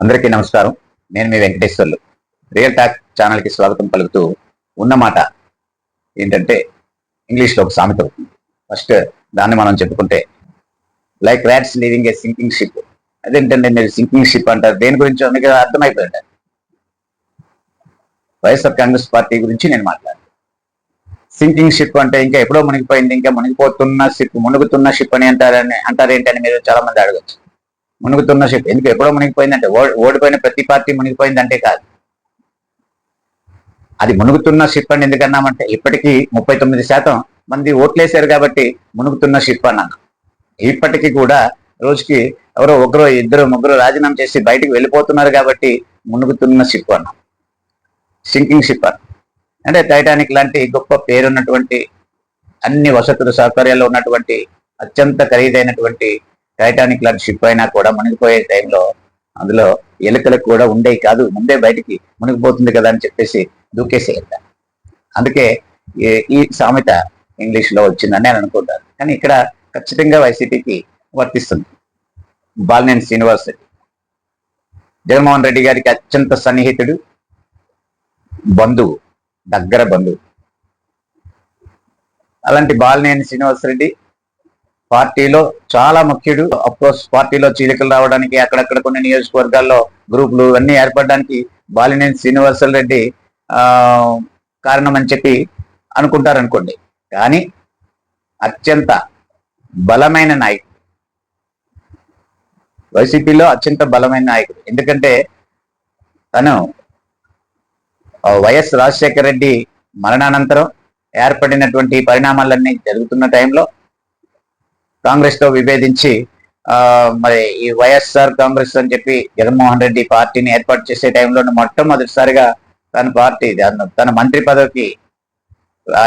అందరికీ నమస్కారం. నేను మీ వెంకటేశ్వర్లు. రియల్ టాక్ ఛానల్కి స్వాగతం పలుకుతూ ఉన్నమాట ఏంటంటే ఇంగ్లీష్లో ఒక సామెత అవుతుంది ఫస్ట్ దాన్ని మనం చెప్పుకుంటే like rats leaving a sinking ship అదేంటంటే మీరు సింకింగ్ షిప్ అంటారు. దేని గురించి మీకు అర్థమైపోయింది. వైఎస్ఆర్ కాంగ్రెస్ పార్టీ గురించి నేను మాట్లాడాను సింకింగ్ షిప్ అంటే ఇంకా ఎప్పుడో మునిగిపోయింది. ఇంకా మునిగిపోతున్న షిప్ మునుగుతున్న షిప్ అని అంటారని అంటారేంటని మీరు చాలా మంది అడగచ్చు. మునుగుతున్న షిప్ ఎందుకు? ఎప్పుడో మునిగిపోయిందంటే ఓడిపోయిన ప్రతి పార్టీ మునిగిపోయిందంటే కాదు. అది మునుగుతున్న షిప్ అని ఎందుకన్నామంటే ఇప్పటికీ ముప్పై తొమ్మిది శాతం మంది ఓట్లేశారు కాబట్టి మునుగుతున్న షిప్ అన్నాను ఇప్పటికీ కూడా రోజుకి ఎవరో ఒకరు ఇద్దరు ముగ్గురు రాజీనామా చేసి బయటికి వెళ్ళిపోతున్నారు కాబట్టి మునుగుతున్న షిప్ అన్నాం. సింకింగ్ షిప్ అన్నాం. అంటే టైటానిక్ లాంటి గొప్ప పేరున్నటువంటి అన్ని వసతులు సౌకర్యాలు ఉన్నటువంటి అత్యంత ఖరీదైనటువంటి టైటానిక్ లాంటి షిప్ అయినా కూడా మునిగిపోయే టైంలో అందులో ఎలుకలకు కూడా ఉండేవి కాదు. ముందే బయటికి మునిగిపోతుంది కదా అని చెప్పేసి దూకేసేయాలి అందుకే ఈ- సామెత ఇంగ్లీష్లో వచ్చిందని నేను అనుకుంటాను. కానీ ఇక్కడ ఖచ్చితంగా వైసీపీకి వర్తిస్తుంది. బాలినేని శ్రీనివాస్ రెడ్డి. జగన్మోహన్ రెడ్డి గారికి అత్యంత సన్నిహితుడు బంధువు దగ్గర బంధువు. అలాంటి బాలినేని శ్రీనివాస్ రెడ్డి పార్టీలో చాలా ముఖ్యుడు. అఫ్కోర్స్ పార్టీలో చీలికలు రావడానికి అక్కడక్కడ కొన్ని నియోజకవర్గాల్లో గ్రూపులు అన్ని ఏర్పడడానికి బాలినేని శ్రీనివాసల్ రెడ్డి ఆ కారణం అని చెప్పి అనుకుంటారు అనుకోండి కానీ అత్యంత బలమైన నాయకుడు వైసీపీలో అత్యంత బలమైన నాయకుడు. ఎందుకంటే తను వైఎస్ రాజశేఖర రెడ్డి మరణానంతరం ఏర్పడినటువంటి పరిణామాలన్నీ జరుగుతున్న టైంలో కాంగ్రెస్తో విభేదించి ఆ మరి ఈ వైఎస్ఆర్ కాంగ్రెస్ అని చెప్పి జగన్మోహన్ రెడ్డి పార్టీని ఏర్పాటు చేసే టైంలో మొట్టమొదటిసారిగా తన పార్టీ తన- మంత్రి పదవికి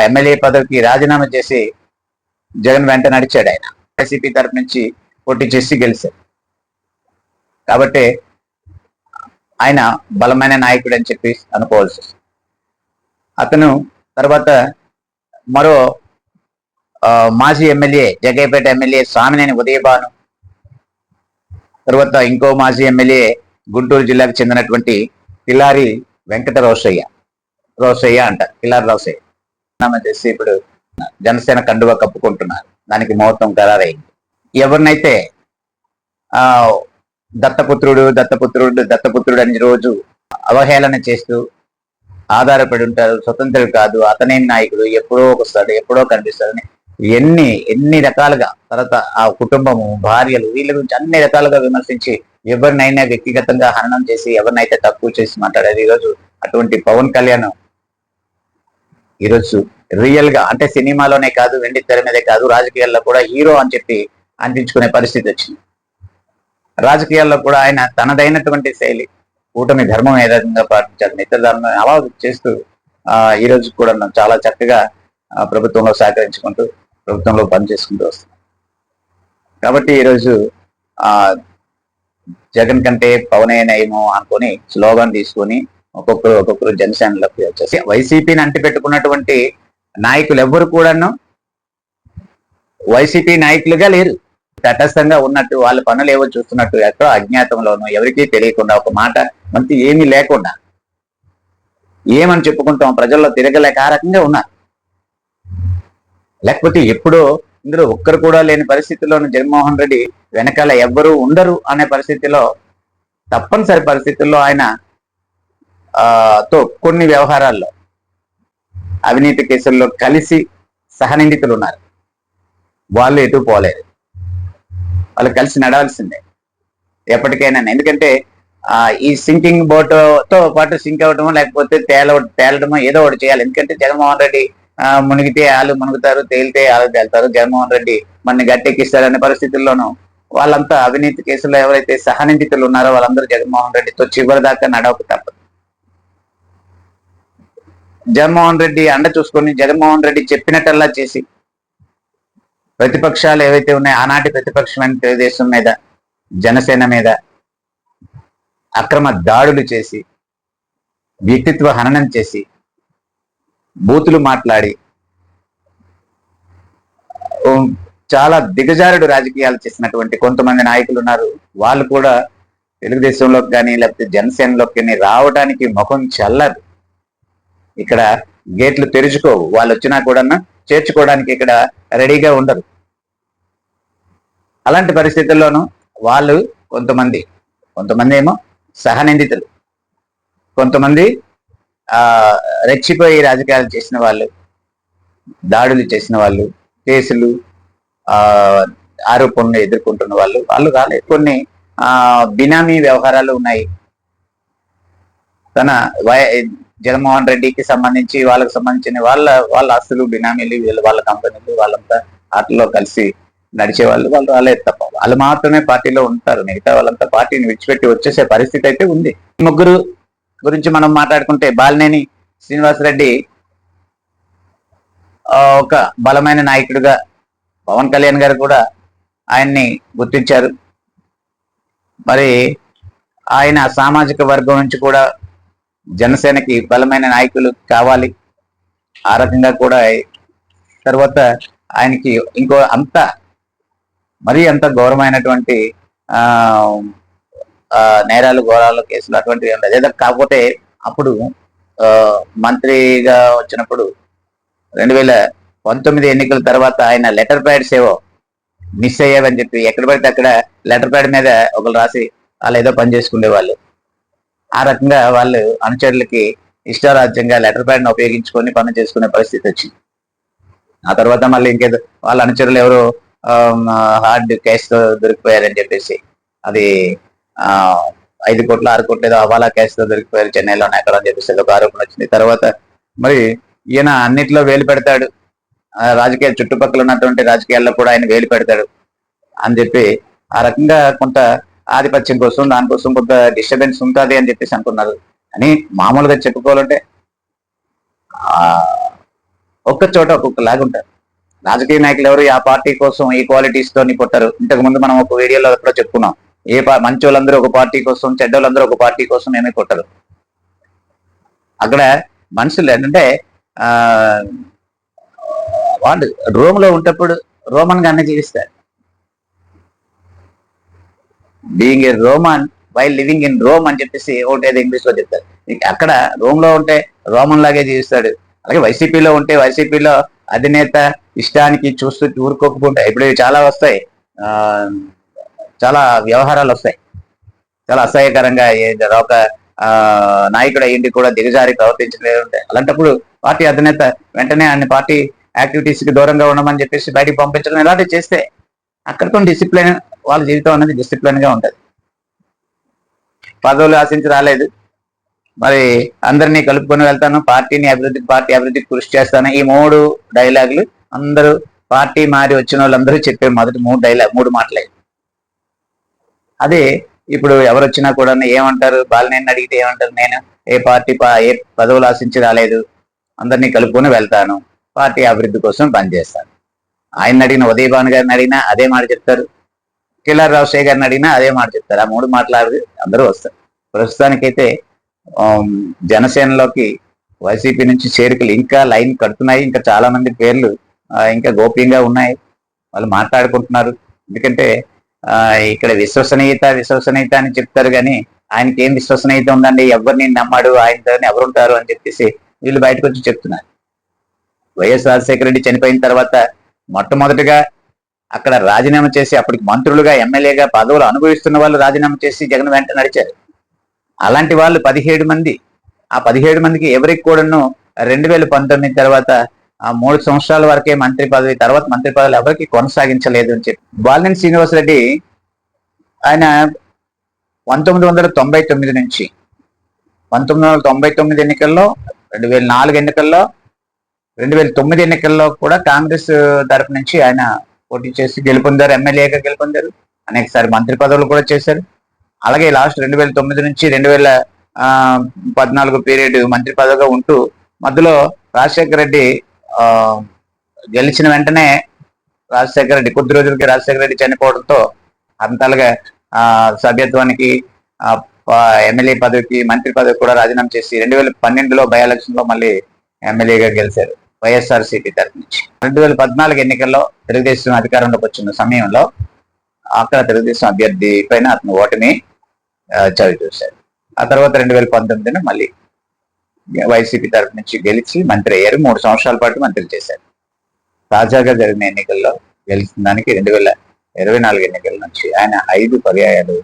ఎమ్మెల్యే పదవికి రాజీనామా చేసి జగన్ వెంట నడిచాడు ఆయన. వైసీపీ తరపు నుంచి పోటీ చేసి గెలిచారు కాబట్టి ఆయన బలమైన నాయకుడు అని చెప్పి అనుకోవాల్సి అతను తర్వాత మరో మాజీ ఎమ్మెల్యే జగ్గైపేట ఎమ్మెల్యే స్వామినేని ఉదయభాను. తర్వాత ఇంకో మాజీ ఎమ్మెల్యే గుంటూరు జిల్లాకు చెందినటువంటి పిల్లారి వెంకట రోసయ్య. రోసయ్య అంటారు పిల్లారి రోసయ్య. చేసి ఇప్పుడు జనసేన కండువా కప్పుకుంటున్నారు. దానికి ముహూర్తం ఖరారైంది. ఎవరినైతే ఆ దత్తపుత్రుడు దత్తపుత్రుడు దత్తపుత్రుడు అని రోజు అవహేళన చేస్తూ ఆధారపడి ఉంటారు స్వతంత్రుడు కాదు అతనేం నాయకుడు ఎప్పుడో ఒకసారి ఎప్పుడో కనిపిస్తారని ఎన్ని ఎన్ని రకాలుగా తర్వాత ఆ కుటుంబము భార్యలు వీళ్ళ గురించి అన్ని రకాలుగా విమర్శించి ఎవరినైనా వ్యక్తిగతంగా హననం చేసి ఎవరినైతే తక్కువ చేసి మాట్లాడారు ఈరోజు అటువంటి పవన్ కళ్యాణ్ ఈరోజు రియల్గా అంటే సినిమాలోనే కాదు వెండి తెర మీదే కాదు రాజకీయాల్లో కూడా హీరో అని చెప్పి అందించుకునే పరిస్థితి వచ్చింది. రాజకీయాల్లో కూడా ఆయన తనదైనటువంటి శైలి కూటమి ధర్మం ఏ విధంగా పాటించాలి మిత్ర ధర్మం అలా చేస్తూ ఆ ఈ రోజు కూడా చాలా చక్కగా ప్రభుత్వంలో సహకరించుకుంటూ ప్రభుత్వంలో పనిచేసుకుంటూ వస్తున్నాం. కాబట్టి ఈరోజు ఆ జగన్ కంటే పవనే నయము అనుకొని స్లోగన్ తీసుకొని ఒక్కొక్కరు ఒక్కొక్కరు జనసేనలోకి వచ్చేసి వైసీపీని అంటిపెట్టుకున్నటువంటి నాయకులు ఎవ్వరు కూడాను వైసీపీ నాయకులుగా లేరు. తటస్థంగా ఉన్నట్టు వాళ్ళ పనులు ఏవో చూస్తున్నట్టు ఎక్కడో అజ్ఞాతంలోనూ ఎవరికీ తెలియకుండా ఒక మాట మంచి ఏమీ లేకుండా ఏమని చెప్పుకుంటాం? ప్రజల్లో తిరగలేక ఆ రకంగా ఉన్నారు. లేకపోతే ఎప్పుడో ఇందులో ఒక్కరు కూడా లేని పరిస్థితుల్లోనూ జగన్మోహన్ రెడ్డి వెనకాల ఎవ్వరూ ఉండరు అనే పరిస్థితిలో తప్పనిసరి పరిస్థితుల్లో ఆయన తో కొన్ని వ్యవహారాల్లో అవినీతి కేసుల్లో కలిసి సహనిందితులు ఉన్నారు వాళ్ళు ఎటు పోలేరు వాళ్ళు కలిసి నడవాల్సిందే. ఎప్పటికైనా ఎందుకంటే ఈ సింకింగ్ బోట్తో పాటు సింక్ అవడమో లేకపోతే తేల తేలడమో ఏదో ఒకటి చేయాలి. ఎందుకంటే జగన్మోహన్ రెడ్డి మునిగితే వాళ్ళు మునుగుతారు తేలితే వాళ్ళు తేలుతారు. జగన్మోహన్ రెడ్డి మన గట్టెక్కిస్తారనే పరిస్థితుల్లోనూ వాళ్ళంతా అవినీతి కేసులో ఎవరైతే సహనిందితులు ఉన్నారో వాళ్ళందరూ జగన్మోహన్ రెడ్డితో చివరి దాకా నడవక తప్పదు. జగన్మోహన్ రెడ్డి అండ చూసుకొని జగన్మోహన్ రెడ్డి చెప్పినట్టల్లా చేసి ప్రతిపక్షాలు ఏవైతే ఉన్నాయో ఆనాటి ప్రతిపక్షమైన తెలుగుదేశం మీద జనసేన మీద అక్రమ దాడులు చేసి వ్యక్తిత్వ హననం చేసి బూతులు మాట్లాడి చాలా దిగజారుడు రాజకీయాలు చేసినటువంటి కొంతమంది నాయకులు ఉన్నారు. వాళ్ళు కూడా తెలుగుదేశంలోకి కానీ లేకపోతే జనసేనలోకి కానీ రావడానికి ముఖం చల్లదు. ఇక్కడ గేట్లు తెరుచుకోవు. వాళ్ళు వచ్చినా కూడా చేర్చుకోవడానికి ఇక్కడ రెడీగా ఉండరు. అలాంటి పరిస్థితుల్లోనూ వాళ్ళు కొంతమంది కొంతమంది ఏమో సహనిందితులు. కొంతమంది రెచ్చిపోయి రాజకీయాలు చేసిన వాళ్ళు దాడులు చేసిన వాళ్ళు కేసులు ఆ ఆరోపణలు ఎదుర్కొంటున్న వాళ్ళు వాళ్ళు కాలేదు కొన్ని ఆ బినామీ వ్యవహారాలు ఉన్నాయి. తన వై- జగన్మోహన్ రెడ్డికి సంబంధించి వాళ్ళకి సంబంధించిన వాళ్ళ వాళ్ళ ఆస్తులు బినామీలు వీళ్ళు వాళ్ళ కంపెనీలు వాళ్ళంతా ఆటల్లో కలిసి నడిచే వాళ్ళు వాళ్ళు వాళ్ళే తప్ప. వాళ్ళు మాత్రమే పార్టీలో ఉంటారు. మిగతా వాళ్ళంతా పార్టీని విడిచిపెట్టి వచ్చేసే పరిస్థితి అయితే ఉంది. ముగ్గురు గురించి మనం మాట్లాడుకుంటే బాలినేని శ్రీనివాసరెడ్డి ఒక బలమైన నాయకుడిగా పవన్ కళ్యాణ్ గారు కూడా ఆయన్ని గుర్తించారు. మరి ఆయన సామాజిక వర్గం నుంచి కూడా జనసేనకి బలమైన నాయకులు కావాలి. ఆ రకంగా కూడా తర్వాత ఆయనకి ఇంకో అంత మరీ అంత ఘోరమైనటువంటి ఆ, నేరాలు ఘోరాలు కేసులు అటువంటివి ఏం ఏదో కాకపోతే అప్పుడు మంత్రిగా వచ్చినప్పుడు రెండు వేల పంతొమ్మిది ఎన్నికల తర్వాత ఆయన లెటర్ ప్యాడ్స్ ఏవో మిస్ అయ్యావని చెప్పి ఎక్కడ పడితే అక్కడ లెటర్ ప్యాడ్ మీద ఒకరు రాసి వాళ్ళు ఏదో పని చేసుకునే వాళ్ళు ఆ రకంగా వాళ్ళు అనుచరులకి ఇష్టారాజ్యంగా లెటర్ ప్యాడ్ను ఉపయోగించుకొని పని చేసుకునే పరిస్థితి వచ్చింది. ఆ తర్వాత మళ్ళీ ఇంకేదో వాళ్ళ అనుచరులు ఎవరు హార్డ్ కేసుతో దొరికిపోయారని చెప్పేసి అది ఐదు కోట్ల ఆరు కోట్ల ఏదో హవాలా కేసుతో దొరికిపోయారు చెన్నైలో ఎక్కడ అని చెప్పేసి ఒక ఆరోపణ వచ్చింది. తర్వాత మరి ఈయన అన్నిట్లో వేలు పెడతాడు. ఆ రాజకీయ చుట్టుపక్కల ఉన్నటువంటి రాజకీయాల్లో కూడా ఆయన వేలు పెడతాడు అని చెప్పి ఆ రకంగా కొంత ఆధిపత్యం కోసం దానికోసం కొంత డిస్టర్బెన్స్ ఉంటుంది అని చెప్పేసి అనుకున్నారు. అని మామూలుగా చెప్పుకోవాలంటే ఆ ఒక్క చోట ఒక్కొక్క ఉంటారు. రాజకీయ నాయకులు ఎవరు ఆ పార్టీ కోసం ఈ క్వాలిటీస్ తోని పుట్టారు ఇంతకు ముందు మనం ఒక వీడియోలో కూడా చెప్పుకున్నాం. ఏ మంచి వాళ్ళందరూ ఒక పార్టీ కోసం చెడ్డోళ్ళందరూ ఒక పార్టీ కోసం ఏమీ కొట్టరు. అక్కడ మనుషులు ఏంటంటే వాళ్ళు రోమ్లో ఉంటప్పుడు రోమన్ గానే జీవిస్తారు. Being a Roman while living in Rome అని చెప్పేసి ఒకటి ఇంగ్లీష్లో చెప్తారు. అక్కడ రోమ్లో ఉంటే రోమన్ లాగే జీవిస్తాడు. అలాగే వైసీపీలో ఉంటే వైసీపీలో అధినేత ఇష్టానికి చూస్తూ ఊరుకోకుండా ఇప్పుడు ఇవి చాలా వస్తాయి. ఆ చాలా వ్యవహారాలు వస్తాయి. చాలా అసహ్యకరంగా ఒక ఆ నాయకుడు అయ్యింటి కూడా దిగజారి ప్రవర్తించలేదు ఉంటాయి అలాంటప్పుడు పార్టీ అధినేత వెంటనే ఆయన పార్టీ యాక్టివిటీస్కి దూరంగా ఉండమని చెప్పేసి బయటికి పంపించడం ఇలాంటివి చేస్తే అక్కడితో డిసిప్లిన్ వాళ్ళ జీవితం అనేది డిసిప్లిన్గా ఉంటది. పదవులు ఆశించి రాలేదు. మరి అందరినీ కలుపుకొని వెళ్తాను పార్టీని అభివృద్ధికి పార్టీ అభివృద్ధికి కృషి చేస్తాను. ఈ మూడు డైలాగులు అందరూ పార్టీ మారి వచ్చిన వాళ్ళందరూ చెప్పే మొదటి మూడు డైలాగ్ మూడు మాటలే. అదే ఇప్పుడు ఎవరు వచ్చినా కూడా ఏమంటారు? బాలనేని అడిగితే ఏమంటారు? నేను ఏ పార్టీ ఏ పదవులు ఆశించి రాలేదు. అందరినీ కలుపుకొని వెళ్తాను. పార్టీ అభివృద్ధి కోసం పనిచేస్తాను. ఆయన అడిగిన ఉదయ్ భాను గారిని అడిగినా అదే మాట చెప్తారు. కిలార్ రాజశేఖర్ గారిని అడిగినా అదే మాట చెప్తారు. ఆ మూడు మాట్లాడి అందరూ వస్తారు. ప్రస్తుతానికైతే జనసేనలోకి వైసీపీ నుంచి చేరికలు ఇంకా లైన్ కడుతున్నాయి. ఇంకా చాలా మంది పేర్లు ఇంకా గోప్యంగా ఉన్నాయి. వాళ్ళు మాట్లాడుకుంటున్నారు. ఎందుకంటే ఇక్కడ విశ్వసనీయత విశ్వసనీయత అని చెప్తారు కానీ ఆయనకి ఏం విశ్వసనీయత ఉందండి? ఎవరిని నమ్మాడు? ఆయనతో ఎవరుంటారు అని చెప్పేసి వీళ్ళు బయటకు వచ్చి చెప్తున్నారు. వైఎస్ రాజశేఖర రెడ్డి చనిపోయిన తర్వాత మొట్టమొదటిగా అక్కడ రాజీనామా చేసి అప్పటికి మంత్రులుగా ఎమ్మెల్యేగా పదవులు అనుభవిస్తున్న వాళ్ళు రాజీనామా చేసి జగన్ వెంట నడిచారు. అలాంటి వాళ్ళు పదిహేడు మంది. ఆ పదిహేడు మందికి ఎవరికి కూడాను రెండు వేల పంతొమ్మిది తర్వాత మూడు సంవత్సరాల వరకే మంత్రి పదవి తర్వాత మంత్రి పదవులు ఎవరికి కొనసాగించలేదు అని చెప్పి. బాలినేని శ్రీనివాసరెడ్డి ఆయన పంతొమ్మిది వందల తొంభై తొమ్మిది నుంచి పంతొమ్మిది వందల తొంభై తొమ్మిది ఎన్నికల్లో రెండు వేల నాలుగు ఎన్నికల్లో రెండు వేల తొమ్మిది ఎన్నికల్లో కూడా కాంగ్రెస్ తరపు నుంచి ఆయన పోటీ చేసి గెలుపొందారు ఎమ్మెల్యేగా గెలుపొందారు. అనేకసారి మంత్రి పదవులు కూడా చేశారు. అలాగే లాస్ట్ రెండు వేల తొమ్మిది నుంచి రెండు వేల పద్నాలుగు పీరియడ్ మంత్రి పదవిగా ఉంటూ మధ్యలో రాజశేఖర రెడ్డి గెలిచిన వెంటనే రాజశేఖర రెడ్డి కొద్ది రోజులకి రాజశేఖర రెడ్డి చనిపోవడంతో అంతలుగా ఆ సభ్యత్వానికి ఎమ్మెల్యే పదవికి మంత్రి పదవి కూడా రాజీనామా చేసి రెండు వేల పన్నెండులో బై ఎలక్షన్లో మళ్ళీ ఎమ్మెల్యేగా గెలిచారు వైఎస్ఆర్ సిపి తరఫు నుంచి. రెండు వేల పద్నాలుగు ఎన్నికల్లో తెలుగుదేశం అధికారంలోకి వచ్చిన సమయంలో అక్కడ తెలుగుదేశం అభ్యర్థి పైన అతను ఓటమి చవి చూశారు ఆ తర్వాత రెండు వేల పంతొమ్మిదిన మళ్ళీ వైసీపీ తరఫు నుంచి గెలిచి మంత్రి అయ్యారు. మూడు సంవత్సరాల పాటు మంత్రి చేశారు. తాజాగా జరిగిన ఎన్నికల్లో గెలిచిన దానికి రెండు వేల ఇరవై నాలుగు ఎన్నికల నుంచి ఆయన ఐదు పర్యాయాలు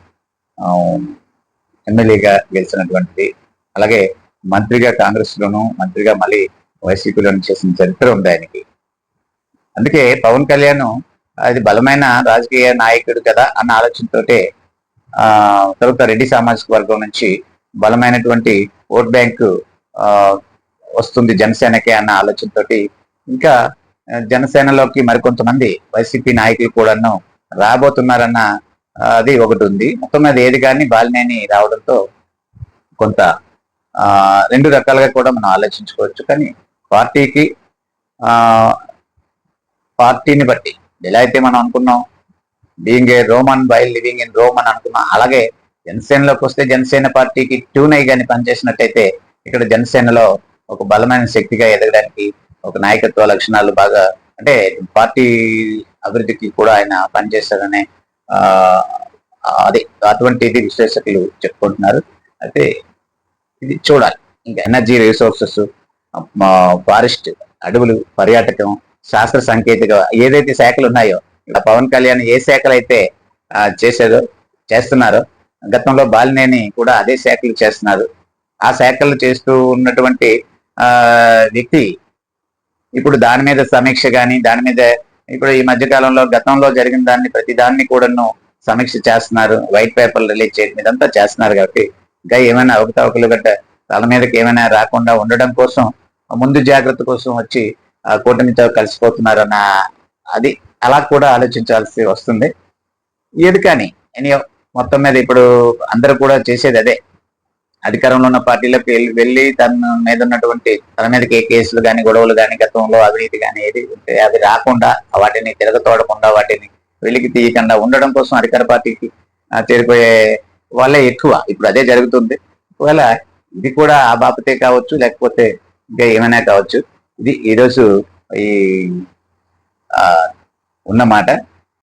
ఎమ్మెల్యేగా గెలిచినటువంటిది. అలాగే మంత్రిగా కాంగ్రెస్ లోను మంత్రిగా మళ్ళీ వైసీపీలోను చేసిన చరిత్ర ఉంది ఆయనకి. అందుకే పవన్ కళ్యాణ్ అది బలమైన రాజకీయ నాయకుడు కదా అన్న ఆలోచనతోటే తర్వాత రెడ్డి సామాజిక వర్గం నుంచి బలమైనటువంటి ఓట్ బ్యాంకు వస్తుంది జనసేనకే అన్న ఆలోచనతోటి. ఇంకా జనసేనలోకి మరికొంతమంది వైసీపీ నాయకులు కూడాను రాబోతున్నారన్న అది ఒకటి ఉంది. మొత్తం మీద ఏది కానీ బాలినేని రావడంతో కొంత రెండు రకాలుగా కూడా మనం ఆలోచించుకోవచ్చు. కానీ పార్టీకి పార్టీని బట్టి ఎలా అయితే మనం అనుకున్నాం being a Roman while living in Rome అని అనుకున్నాం అలాగే జనసేనలోకి వస్తే జనసేన పార్టీకి ట్యూన్ అయ్యి కానీ పనిచేసినట్టయితే ఇక్కడ జనసేనలో ఒక బలమైన శక్తిగా ఎదగడానికి ఒక నాయకత్వ లక్షణాలు బాగా అంటే పార్టీ అభివృద్ధికి కూడా ఆయన పనిచేస్తారనే ఆ అదే అటువంటిది విశ్లేషకులు చెప్పుకుంటున్నారు. అయితే ఇది చూడాలి. ఇంకా ఎనర్జీ రిసోర్సెస్ ఫారెస్ట్ అడవులు పర్యాటకం శాస్త్ర సాంకేతిక ఏదైతే శాఖలు ఉన్నాయో ఇలా పవన్ కళ్యాణ్ ఏ శాఖలు అయితే చేసేదో చేస్తున్నారో గతంలో బాలినేని కూడా అదే శాఖలు చేస్తున్నారు. ఆ శాఖలు చేస్తూ ఉన్నటువంటి ఆ వ్యక్తి ఇప్పుడు దాని మీద సమీక్ష కానీ దాని మీద ఇప్పుడు ఈ మధ్య కాలంలో గతంలో జరిగిన దాన్ని ప్రతి దాన్ని కూడాను సమీక్ష చేస్తున్నారు. వైట్ పేపర్లు రిలీజ్ చేయడం ఇదంతా చేస్తున్నారు కాబట్టి ఇంకా ఏమైనా అవకతవకలు గట్ట తల మీదకి ఏమైనా రాకుండా ఉండడం కోసం ముందు జాగ్రత్త కోసం వచ్చి ఆ కూటమితో కలిసిపోతున్నారు అన్న అది అలా కూడా ఆలోచించాల్సి వస్తుంది. ఏది కానీ ఎనీ మొత్తం మీద ఇప్పుడు అందరూ కూడా చేసేది అదే. అధికారంలో ఉన్న పార్టీలకు వెళ్ళి వెళ్ళి తన మీద ఉన్నటువంటి తన మీదకి ఏ కేసులు కానీ గొడవలు కానీ గతంలో అవినీతి కానీ ఏది ఉంటే అవి రాకుండా వాటిని తిరగతోడకుండా వాటిని వెలికి తీయకుండా ఉండడం కోసం అధికార పార్టీకి చేరిపోయే వాళ్ళే ఎక్కువ. ఇప్పుడు అదే జరుగుతుంది. ఒకవేళ ఇది కూడా ఆ బాపతే కావచ్చు లేకపోతే ఇంకా ఏమైనా కావచ్చు. ఇది ఈరోజు ఈ ఉన్నమాట.